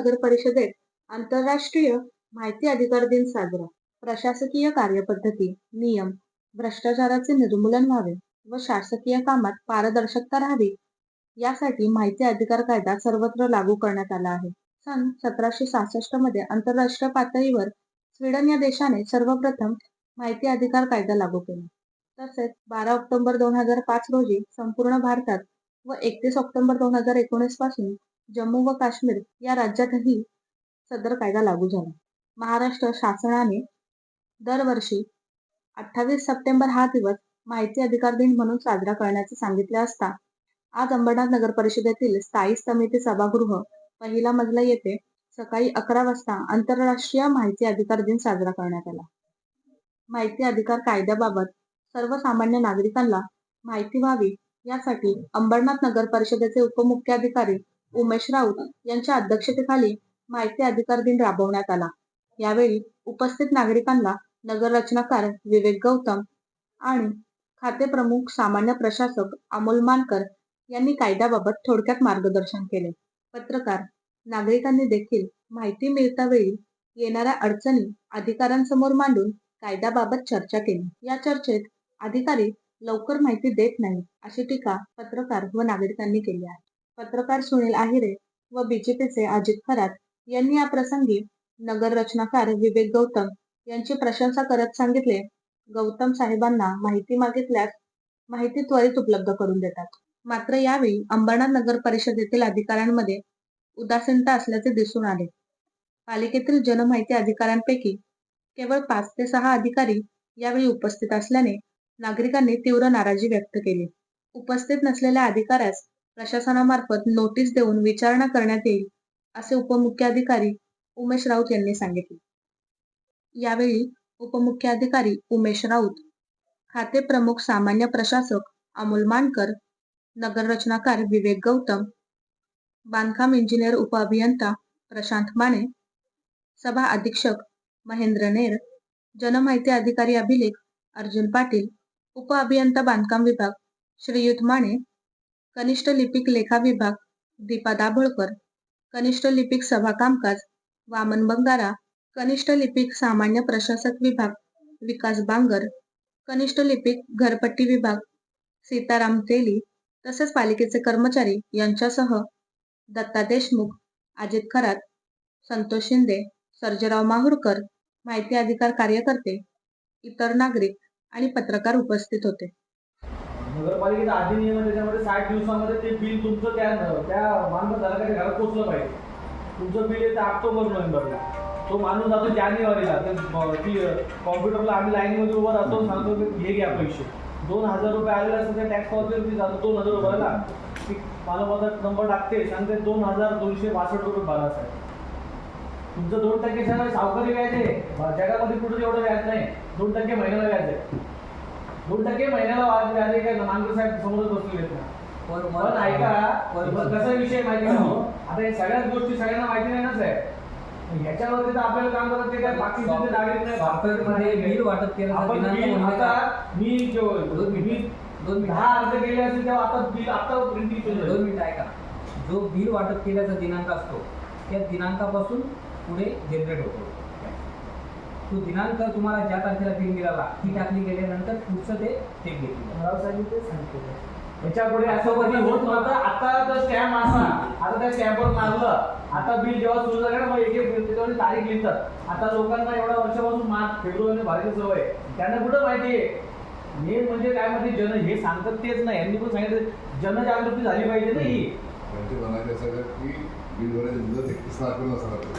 नगर परिषदेत आंतरराष्ट्रीय माहिती अधिकार दिन साजरा. प्रशासकीय कार्यपद्धती नियम भ्रष्टाचाराचे निर्मूलन व्हावे व शासकीय कामात पारदर्शकता राहावी यासाठी माहिती अधिकार कायदा सर्वत्र लागू करण्यात आला आहे. सन सतराशे सहासष्टमध्ये आंतरराष्ट्रीय पातळीवर स्वीडन या देशाने सर्वप्रथम माहिती अधिकार कायदा लागू केला. तसेच बारा ऑक्टोबर दोन हजार पाच रोजी संपूर्ण भारतात व एकतीस ऑक्टोबर दोन हजार एकोणीसपासून जम्मू व काश्मीर या राज्यातही सदर कायदा लागू झाला. महाराष्ट्र शासनाने दरवर्षी अठ्ठावीस सप्टेंबर हा दिवस माहिती अधिकार दिन म्हणून साजरा करण्याचे सांगितले असता आज अंबरनाथ नगर परिषदेतील स्थायी समिती सभागृह पहिला मजला येथे सकाळी अकरा वाजता आंतरराष्ट्रीय माहिती अधिकार दिन साजरा करण्यात आला. माहिती अधिकार कायद्याबाबत सर्वसामान्य नागरिकांना माहिती व्हावी यासाठी अंबरनाथ नगर परिषदेचे उपमुख्याधिकारी उमेश राऊत यांच्या अध्यक्षतेखाली माहिती अधिकार दिन राबवण्यात आला. यावेळी उपस्थित नागरिकांना नगररचनाकार विवेक गौतम आणि खाते प्रमुख सामान्य प्रशासक अमोल मानकर यांनी कायद्याबाबत थोडक्यात मार्गदर्शन केले. पत्रकार नागरिकांनी देखील माहिती मिळतावेळी येणाऱ्या अडचणी अधिकाऱ्यांसमोर मांडून कायद्याबाबत चर्चा केली. या चर्चेत अधिकारी लवकर माहिती देत नाही अशी टीका पत्रकार व नागरिकांनी केली आहे. पत्रकार सुनील आहिरे व बीजेपीचे अजित खरात यांनी या प्रसंगी नगर रचनाकार विवेक गौतम यांची प्रशंसा करत सांगितले. गौतम साहेबांना माहिती मागितल्यास माहिती त्वरित उपलब्ध करून देतात. मात्र यावेळी अंबरनाथ नगर परिषदेतील अधिकाऱ्यांमध्ये उदासीनता असल्याचे दिसून आले. पालिकेतील जनमाहिती अधिकाऱ्यांपैकी केवळ पाच ते सहा अधिकारी यावेळी उपस्थित असल्याने नागरिकांनी तीव्र नाराजी व्यक्त केली. उपस्थित नसलेल्या अधिकाऱ्यास प्रशासनामार्फत नोटीस देऊन विचारणा करण्यात येईल असे उपमुख्याधिकारी उमेश राऊत यांनी सांगितले. यावेळी उपमुख्याधिकारी उमेश राऊत खाते प्रमुख सामान्य प्रशासक अमोल मानकर नगर रचनाकार विवेक गौतम बांधकाम इंजिनियर उपअभियंता प्रशांत माने सभा अधीक्षक महेंद्र नेर जनमाहिती अधिकारी अभिलेख अर्जुन पाटील उपअभियंता बांधकाम विभाग श्रीयुत माने कनिष्ठ लिपिक लेखा विभाग दीपा दाभोळकर कनिष्ठ लिपिक सभा कामकाज वामन बंगारा कनिष्ठ लिपिक सामान्य प्रशासक विभाग विकास बांगर कनिष्ठ लिपिक घरपट्टी विभाग सीताराम तेली तसेच पालिकेचे कर्मचारी यांच्यासह दत्ता देशमुख अजित खरात संतोष शिंदे सर्जेराव माहुरकर माहिती अधिकार कार्यकर्ते इतर नागरिक आणि पत्रकार उपस्थित होते. नगरपालिकेचा अधिनियम आहे त्याच्यामध्ये साठ दिवसामध्ये ते बिल तुमचं त्या त्या माणूस झालं घरात पोचलं पाहिजे. तुमचं बिल येतं ऑक्टोबर नोव्हेंबरला. तो माणूस जातो जानेवारीला. ते ब- ती कॉम्प्युटरला आम्ही लाईनमध्ये उभं राहतो सांगतो की हे घ्या पैसे. दोन हजार रुपये आलेले असतात त्या टॅक्स पावतीवरती जातो दोन हजार रुपयाला. ती मानवता नंबर टाकते सांगते दोन हजार दोनशे बासष्ट रुपये भरा साहेब. तुमचं दोन टक्के सावकारी व्याज आहे. जगामध्ये कुठं एवढं व्याज नाही. दोन टक्के महिन्याला व्याज आहे. दोन टक्के महिन्याला व्याज आहे का? मानकर साहेब समोरच ना. पण ऐका कसा विषय माहिती हो? आता हे सगळ्याच गोष्टी सगळ्यांना माहिती नाही ना साहेब ह्याच्यावरती तर आपल्याला काम करत ते काय दुसरे नागरिक नाही. सॉफ्टवेअरमध्ये बिल वाटप केलं आपण आता मी जो दोन मिनिट. दोन मिनिट. अर्ज केले असतील तेव्हा आता बिल आता प्रिंटिंग दोन मिनिट ऐका. जो बिल वाटप केल्याचा दिनांक असतो त्या दिनांकापासून पुढे जनरेट होतो. तो दिनांक तुम्हाला ज्या तारखेला बिल मिळाला ती टाकली गेल्यानंतर पुढचं ते चेक घेतलं. राव साहेब तेच सांगतो याच्यापुढे असं कधी होत नव्हतं. आता तर स्टॅम्प असा आता त्या स्टॅम्पवर मारलं आता बिल जेव्हा सुरू झालं ना मग एक एक त्याच्यावर तारीख लिहितात. आता लोकांना एवढ्या वर्षापासून मार्च फेब्रुवारी भरायची सवय. आहे. त्यांना कुठं माहिती आहे? मेन म्हणजे काय म्हणजे जन हे सांगतात तेच नाही. यांनी पण सांगितलं जनजागृती झाली पाहिजे ना ही. म्हणायचे आहे की बिल भरायची मुदत एकतीस तारखेला असायला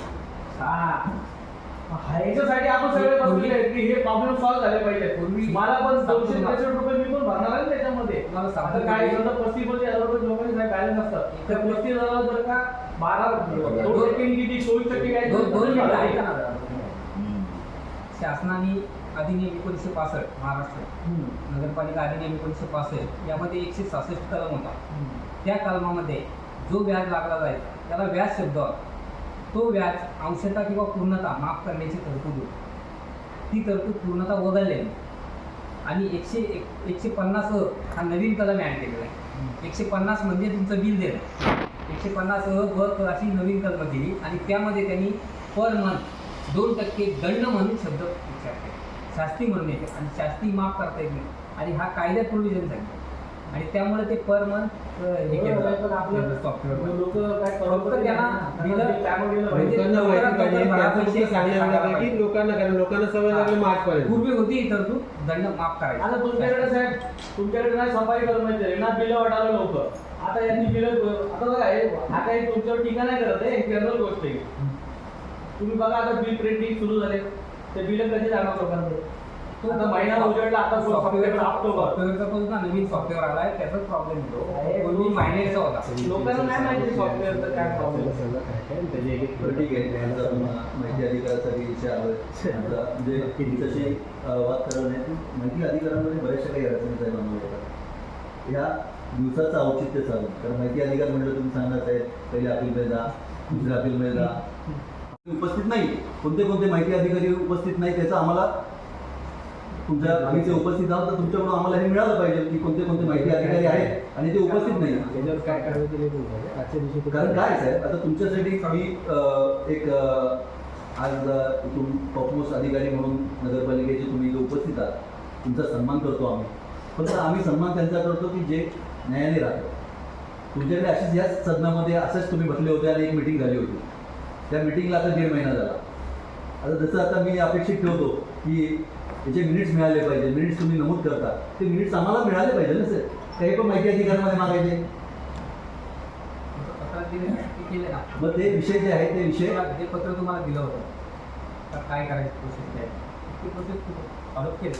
हा. हा, याच्यासाठी आपण सगळे बसलेले आहेत की हे प्रॉब्लेम सॉल्व्ह झाले पाहिजे पूर्वी मला पण दोनशे त्रेसष्ट रुपये मी पण भरणार आहे ना त्याच्यामध्ये मला सांगतो काय समजा पस्तीस पस्तीस हजार रुपये लोकांचे काय बॅलन्स असतात तर पस्तीस हजार जर का बारा दोन टक्के किती चोवीस टक्के काय दोन झालं? शासनाने अधिनियम एकोणीसशे पासष्ट महाराष्ट्र. नगरपालिका अधिनियम एकोणीसशे पासष्ट यामध्ये एकशे सहासष्ट कलम होता. त्या कलमामध्ये जो व्याज लागला जायचा त्याला व्याज शब्द होता. तो व्याज अंशता किंवा पूर्णता माफ करण्याची तरतूद होती. ती तरतूद पूर्णता वगळलेली आणि एकशे एक एकशे पन्नास हा नवीन कलम ॲड केलेला आहे. एकशे पन्नास म्हणजे तुमचं बिल देणं. एकशे पन्नास वर अशी नवीन कलम केली आणि त्यामध्ये त्यांनी पर मंथ दोन टक्के दंड म्हणून शब्द उच्चार केले. शास्ती म्हणून येते आणि शास्ती माफ करता येत नाही. आणि हा कायद्यात प्रोव्हिजन सांगतो आणि त्यामुळे ते पर मंथ हे पण आपलं केलं सॉफ्टवेअर दिलं- त्यामुळे गेलं म्हणजे. लोकांना कारण लोकांना सवय लागली मार्च पर्यंत पूर्वी होती ही तरतूद दंड माफ करायची. आता तुमच्याकडे साहेब तुमच्याकडे नाही सफाई करून माहिती ना बिलं वाटायला लोक. आता यांनी बिलं आता बघा हे हा तुमच्यावर टीका नाही करत आहे जनरल गोष्ट आहे. तुम्ही बघा आता बिल प्रिंटिंग सुरू झाले. ते बिलं कधी जाणार लोकांकडे आता महिना उजळला आता सॉफ्टवेअर सॉफ्टवेअरचा ना नवीन सॉफ्टवेअर आलाय त्याचाच प्रॉब्लेम आहे. होतो पूर्वी महिन्याचा होता. लोकांना नाही माहिती सॉफ्टवेअरचं काय प्रॉब्लेम बरं ठीक आहे. त्यांचा तुम्हाला माहिती अधिकारासाठी विषय म्हणजे वाद माहिती अधिकारामध्ये बऱ्याचशा काही अडचणी आहेत येतात या दिवसाचं औचित्य चालू कारण माहिती अधिकार म्हटलं तुम्ही सांगत आहे पहिले अपीलमध्ये जा दुसऱ्या अपीलमध्ये जा. उपस्थित नाही. कोणते कोणते माहिती अधिकारी उपस्थित नाही त्याचं आम्हाला तुमच्या आम्ही जे उपस्थित आहोत तर तुमच्याकडून आम्हाला हे मिळालं पाहिजे की कोणते कोणते माहिती अधिकारी आहेत आणि ते उपस्थित नाही. त्याच्यावर काय आजच्या दिवशी कारण काय साहेब? आता तुमच्यासाठी मी अं, एक अं, आज इथून टॉपमोस्ट अधिकारी म्हणून नगरपालिकेचे तुम्ही इथे उपस्थित आहात तुमचा सन्मान करतो आम्ही. फक्त आम्ही सन्मान त्यांचा करतो की जे न्यायाने राहतो. तुमच्याकडे अशीच याच सदनामध्ये असंच तुम्ही बसले होते आणि एक मिटिंग झाली होती. त्या मिटिंगला आता दीड महिना झाला. आता जसं आता मी अपेक्षित ठेवतो की याचे मिनिट्स मिळाले पाहिजे. मिनिट्स तुम्ही नमूद करता. ते मिनिट्स आम्हाला मिळाले पाहिजे ना सर काही पण माहिती अधिकारामध्ये मागायचे. मग ते विषय जे आहेत ते विषय ते पत्र तुम्हाला दिलं होतं. काय करायचं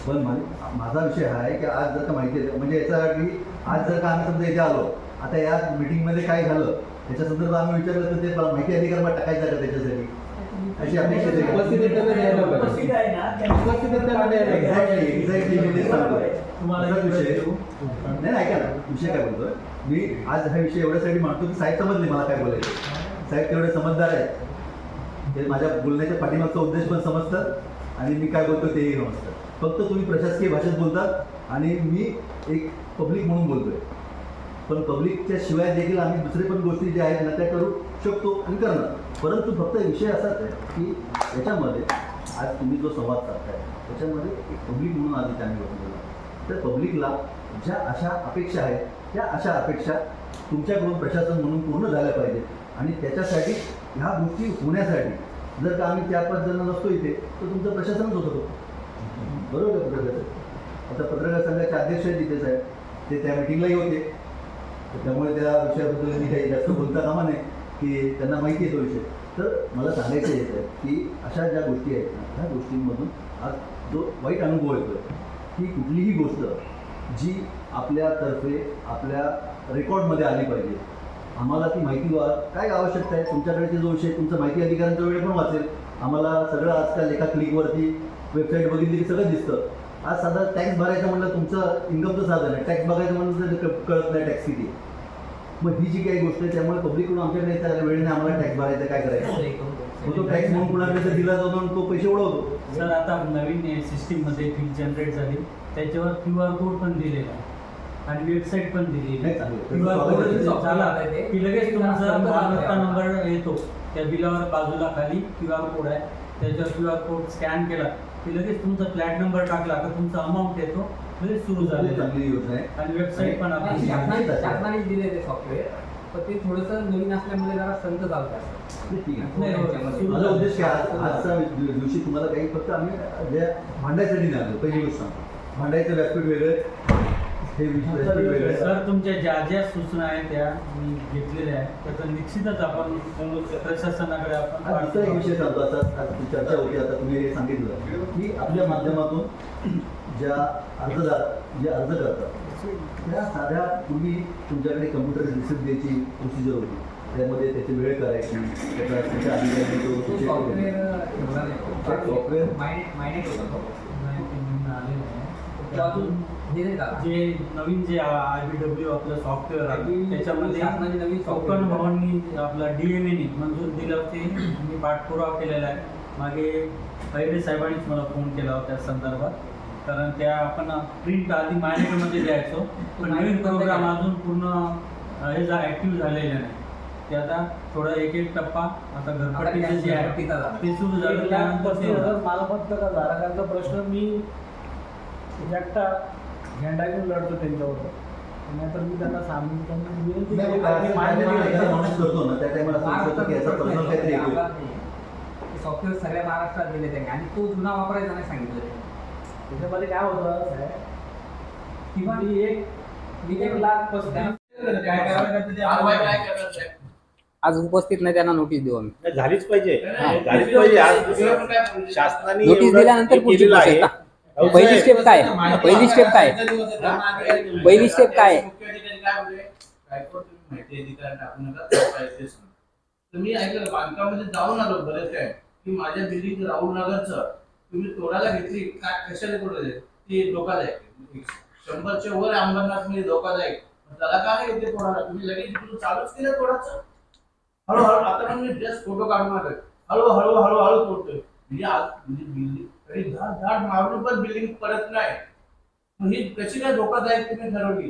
पण माझा विषय हा आहे की आज जर का माहिती आहे म्हणजे याच्यासाठी आज जर का आम्ही समजा इथे आलो आता या मीटिंगमध्ये काय झालं? त्याच्या संदर्भात आम्ही विचारलं तर ते माझी अधिकार टाकायचा का त्याच्यासाठी? अशी अपेक्षा आहे. उपस्थित आहे त्यांना द्यायला पाहिजे. उपस्थित आहे ना त्या- उपस्थित आहे त्यांना द्यायला पाहिजे. एक्झॅक्टली एक्झॅक्टली मी. तुम्हाला विषय आहे. नाही नाही, ऐका ना. विषय काय बोलतोय? मी आज हा विषय एवढ्यासाठी मांडतो की साहेब समजले मला काय बोलायचं. साहेब तेवढे समजदार आहेत. ते माझ्या बोलण्याच्या पाठीमागचा उद्देश पण समजतात आणि मी काय बोलतो तेही समजतात. फक्त तुम्ही प्रशासकीय भाषेत बोलतात आणि मी एक पब्लिक म्हणून बोलतोय. पण पब्लिकच्या शिवाय देखील आम्ही दुसरे पण गोष्टी ज्या आहेत ना त्या करू शकतो आणि करणार. परंतु फक्त विषय असाच आहे की याच्यामध्ये आज तुम्ही जो संवाद साधताय त्याच्यामध्ये एक पब्लिक म्हणून आधी त्यांनी बसलेला तर पब्लिकला ज्या अशा अपेक्षा आहेत त्या अशा अपेक्षा तुमच्याकडून प्रशासन म्हणून पूर्ण झाल्या पाहिजेत. आणि त्याच्यासाठी ह्या गोष्टी होण्यासाठी जर का आम्ही चार पाच जण नसतो इथे तर तुमचं प्रशासनच होत होतं बरोबर आहे पत्रकार आता पत्रकार संघाचे अध्यक्ष आहेत साहेब. ते त्या मिटिंगलाही होते. त्यामुळे त्या विषयाबद्दल मी काही जास्त बोलता कामा नाही की त्यांना माहिती आहे तो विषय. तर मला सांगायचं येतं आहे की अशा ज्या गोष्टी आहेत ना ह्या गोष्टींमधून आज जो वाईट अनुभव येतो की कुठलीही गोष्ट जी आपल्यातर्फे आपल्या रेकॉर्डमध्ये आली पाहिजे. आम्हाला ती माहिती व्हा. काय आवश्यकता आहे? तुमच्याकडे जो विषय तुमचा माहिती अधिकाऱ्यांच्या वेळ पण वाचेल. आम्हाला सगळं आजकाल एका क्लिकवरती वेबसाईट बघितली की सगळं दिसतं. आज साधा टॅक्स भरायचं म्हणलं तुमचं इन्कमचं साधन आहे. टॅक्स बघायचं म्हणलं तर कळत नाही टॅक्स किती मग ही जी काही गोष्ट आहे त्यामुळे पब्लिककडून आमच्याकडे येत्या वेळेने आम्हाला टॅक्स भरायचा काय करायचं? मग तो टॅक्स म्हणून कुणाकडे दिला जातो आणि तो पैसे उडवतो. सर आता नवीन सिस्टीममध्ये फील जनरेट झाली. त्याच्यावर क्यू आर कोड पण दिलेला आहे. आणि वेबसाईट पण दिलेली नाही आहे चांगलं. Q R code. झाला. की लगेच तुमचा मालमत्ता. नंबर येतो. त्या बिलावर बाजूला खाली क्यू आर कोड आहे. त्याच्यावर क्यू आर कोड स्कॅन केला. की लगेच तुमचा फ्लॅट नंबर टाकला तर तुमचा अमाऊंट येतो लगेच सुरू खूप झालेला आहे. चांगली योजना आहे. आणि वेबसाईट पण आपली शासनाने दिले ते सॉफ्टवेअर पण ते थोडंसं नवीन असल्यामुळे जरा संत चालतं ठीक आहे. नाही, हो, माझा झालं. उद्देश काय आज आजचा दिव- दिवशी तुम्हाला काही फक्त आम्ही जे भांडायसाठी नाही आलो पहिली गोष्ट सांगतो. भांडायचं व्यासपीठ वेगळं हे विषय. सर तुमच्या ज्या ज्या सूचना आहेत त्या मी घेतलेल्या आहेत. त्याचं निश्चितच आपण प्रशासनाकडे आपण दुसरा एक विषय सांगतो आता आज चर्चा होती आता तुम्ही हे सांगितलं. की आपल्या माध्यमातून ज्या अर्जदार जे अर्ज करतात त्या साध्या पूर्वी तुमच्याकडे कम्प्युटर रिसिप्ट द्यायची प्रोसिजर होती. त्यामध्ये त्याची वेळ करायची त्याचा त्याच्या अधिकाऱ्यांनी जो तो check सॉफ्टवेअर माइंड होता तो अजून जे नवीन जे आय बी डब्ल्यू आपलं सॉफ्टवेअर आहे शासनाची त्याच्यामध्ये नवीन कोकण. भवननी आपला डीएमएनी मंजूर दिलं ते मी पाठपुरावा केलेला आहे मागे पैडे साहेबांनीच मला फोन केला होता त्या संदर्भात कारण त्या आपण प्रिंट आधी मायनेटमध्ये द्यायचो पण नवीन प्रोग्राम अजून पूर्ण हे ॲक्टिव्ह झालेले नाही ते आता थोडा एक एक टप्पा आता घरपट्टीचं जे आहे. ते सुरू झालं त्यानंतर. मालमत्ता धारकांचा प्रश्न मी एकटा झेंडा घेऊन लढतो त्यांच्यावर नाहीतर मी त्यांना सांगून त्यांना विनंती केली सॉफ्टवेअर सगळ्या महाराष्ट्रात दिले त्यांनी. आणि तो जुना वापरायचा नाही सांगितलं. त्याच्यामध्ये काय होतं साहेब? किंवा मी एक मी एक लाख पस्तीस आज उपस्थित नाही त्यांना नोटीस देऊ आम्ही. नाही, झालीच पाहिजे. झालीच पाहिजे. आज शासनाने नोटीस एवढं दिल्यानंतर हे पुढची केलेलं आहे. पहिली स्टेप काय? पहिली स्टेप काय? पहिली स्टेप काय? मी ऐकलं बांधकामामध्ये जाऊन आलो बरेच काय की माझ्या बिल्डिंग राहुल नगरचं तुम्ही तोडायला घेतली काय कशाला तोडायचे ती? धोकादायक शंभरच्या वर अंबरनाथमध्ये धोकादायक त्याला काय येते तोडायला? तुम्ही लगेच चालूच केलं तोडाचं हळूहळू आता मी जस्ट फोटो काढून आलोय. हळूहळू हळूहळू तोडतोय. म्हणजे आज म्हणजे बिल्डिंग झाड मारून पण बिल्डिंग पडत नाही. मग ही कशी काय धोकादायक तुम्ही ठरवली?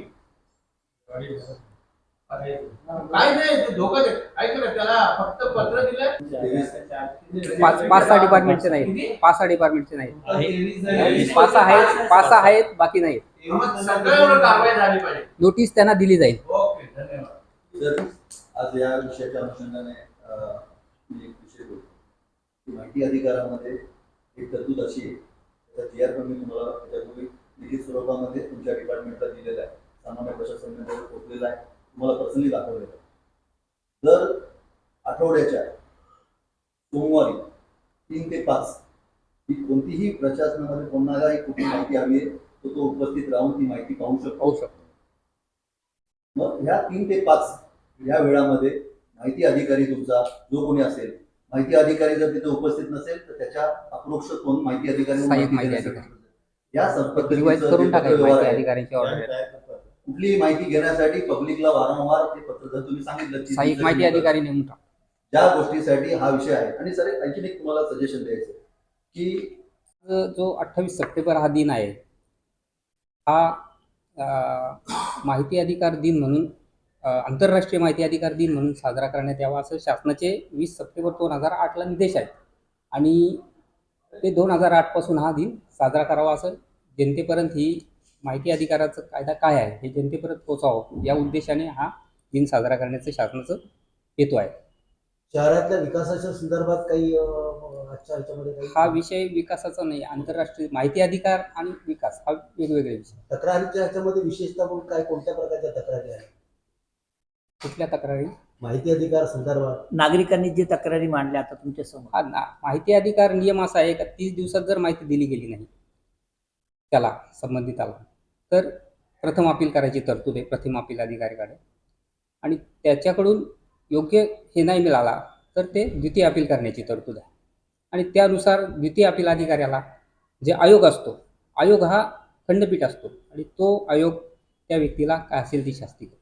काय नाही ते धोकादायक ऐक ना त्याला फक्त पत्र दिलंय. पाच पाच सहा डिपार्टमेंटचे नाही? पाच सहा डिपार्टमेंटचे नाही. पाच सहा आहेत पाच सहा आहेत बाकी नाही मग सगळ्यावर कारवाई झाली पाहिजे. नोटीस त्यांना दिली जाईल. ओके धन्यवाद. तर आज या विषयाच्या अनुषंगाने माहिती अधिकारामध्ये एक तरतूद अशी आहे. त्याचा जी आर पण मी तुम्हाला त्याच्यापूर्वी लिखित स्वरूपामध्ये तुमच्या डिपार्टमेंटला दिलेला आहे. सामान्य प्रशासनामध्ये पोहोचलेला आहे. तुम्हाला पर्सनली दाखवलेला आहे. दर आठवड्याच्या सोमवारी तीन ते पाच ही कोणतीही प्रशासनामध्ये कोणालाही कुठली माहिती हवी आहे तर तो उपस्थित राहून ती माहिती पाहू शकतो. मग ह्या तीन ते पाच या वेळामध्ये माहिती अधिकारी तुमचा जो कोणी असेल माहिती अधिकारी जर तिथे उपस्थित नसेल तर त्याच्या अप्रोक्ष कोण माहिती सहाय्यक माहिती अधिकारी. या रिवाईज करून टाकायची पत्रव्यवहार माहिती आहे, अधिकाऱ्यांची ऑर्डर कुठलीही माहिती घेण्यासाठी पब्लिकला वारंवार ते पत्र जर तुम्ही सांगितलं की सहाय्यक माहिती अधिकारी नेमून टाक. ज्या गोष्टीसाठी हा विषय आहे. आणि सर आणखीन एक तुम्हाला सजेशन द्यायचं की जो अठ्ठावीस सप्टेंबर हा दिन आहे हा अं, माहिती अधिकार दिन म्हणून आंतरराष्ट्रीय माहिती अधिकार दिन म्हणून साजरा करण्यात यावा असं शासनाचे वीस सप्टेंबर दोन हजार आठला निर्देश आहेत. आणि ते दोन हजार आठपासून हा दिन साजरा करावा असं जनतेपर्यंत ही माहिती अधिकाराचा कायदा काय आहे हे जनतेपर्यंत पोचावं या उद्देशाने हा दिन साजरा करण्याचं शासनाचं हेतू आहे. शहरातल्या विकासाच्या संदर्भात काही हा विषय विकासाचा नाही आंतरराष्ट्रीय माहिती अधिकार आणि विकास हा वेगवेगळे विषय. तक्रारीच्या ह्याच्यामध्ये विशेषतः काय कोणत्या प्रकारच्या तक्रारी आहेत? कुठल्या तक्रारी? माहिती अधिकार संदर्भात. नागरिकांनी जे तक्रारी मांडल्या आता तुमच्यासमोर हा ना. माहिती अधिकार नियम असा आहे का तीस दिवसात जर माहिती दिली गेली नाही त्याला संबंधिताला तर प्रथम अपील करायची तरतूद आहे प्रथम अपील अधिकाऱ्याकडे आणि त्याच्याकडून योग्य हे नाही मिळाला तर ते द्वितीय अपील करण्याची तरतूद आहे. आणि त्यानुसार द्वितीय अपील अधिकाऱ्याला जे आयोग असतो आयोग हा खंडपीठ असतो आणि तो आयोग त्या व्यक्तीला काय असेल ती शास्ती करतो